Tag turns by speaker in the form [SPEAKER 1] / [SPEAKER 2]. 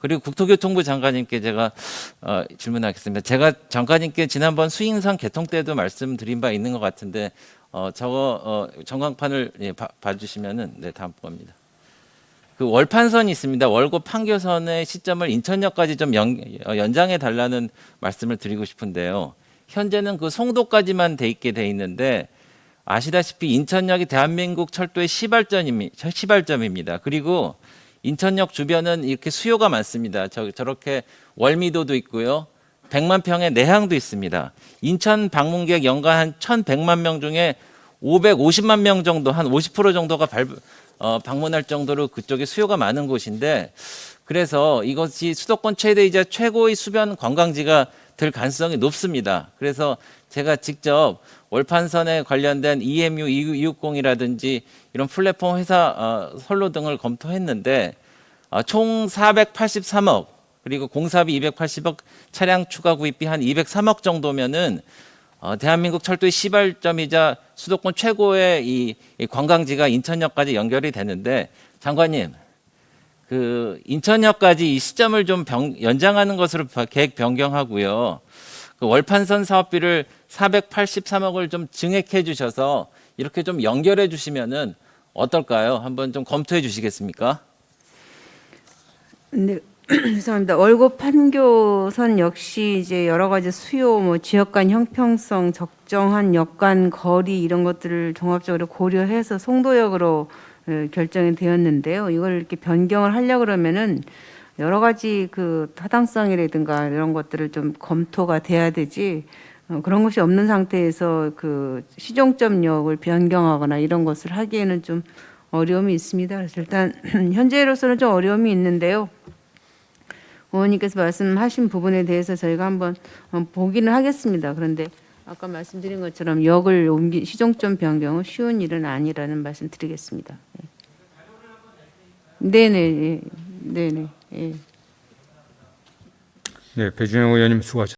[SPEAKER 1] 그리고 국토교통부 장관님께 제가 어, 질문하겠습니다. 제가 장관님께 지난번 수인상 개통 때도 말씀드린 바 있는 것 같은데 어, 저거 어, 전광판을 예, 봐, 봐주시면은 네 다음 겁니다. 그 월판선이 있습니다. 월고 판교선의 시점을 인천역까지 좀 연, 어, 연장해 달라는 말씀을 드리고 싶은데요. 현재는 그 송도까지만 돼 있게 돼 있는데 아시다시피 인천역이 대한민국 철도의 시발점입니- 시발점입니다. 그리고 인천역 주변은 이렇게 수요가 많습니다. 저, 저렇게 월미도도 있고요. 100만 평의 내항도 있습니다. 인천 방문객 연간 한 1,100만 명 중에 550만 명 정도, 한 50% 정도가 발, 어, 방문할 정도로 그쪽에 수요가 많은 곳인데 그래서 이것이 수도권 최대이자 최고의 수변 관광지가 될 가능성이 높습니다. 그래서 제가 직접 월판선에 관련된 EMU 260이라든지 이런 플랫폼 회사 어, 선로 등을 검토했는데 어, 총 483억 그리고 공사비 280억 차량 추가 구입비 한 203억 정도면은 어, 대한민국 철도의 시발점이자 수도권 최고의 이, 이 관광지가 인천역까지 연결이 되는데 장관님 그 인천역까지 이 시점을 좀 병- 연장하는 것으로 바- 계획 변경하고요. 그 월판선 사업비를 483억을 좀 증액해 주셔서 이렇게 좀 연결해 주시면은 어떨까요? 한번 좀 검토해 주시겠습니까?
[SPEAKER 2] 네, 죄송합니다. 월고 판교선 역시 이제 여러 가지 수요, 뭐 지역 간 형평성, 적정한 역간 거리 이런 것들을 종합적으로 고려해서 송도역으로 에, 결정이 되었는데요. 이걸 이렇게 변경을 하려 그러면은 여러 가지 그 타당성이라든가 이런 것들을 좀 검토가 돼야 되지. 어, 그런 것이 없는 상태에서 그 시종점역을 변경하거나 이런 것을 하기에는 좀 어려움이 있습니다. 그래서 일단 현재로서는 좀 어려움이 있는데요. 의원님께서 말씀하신 부분에 대해서 저희가 한번 어, 보기는 하겠습니다. 그런데 아까 말씀드린 것처럼 역을 옮기 시종점 변경은 쉬운 일은 아니라는 말씀 드리겠습니다. 예. 네네, 예. 네네, 예.
[SPEAKER 3] 네, 배준영 의원님 수고하셨습니다.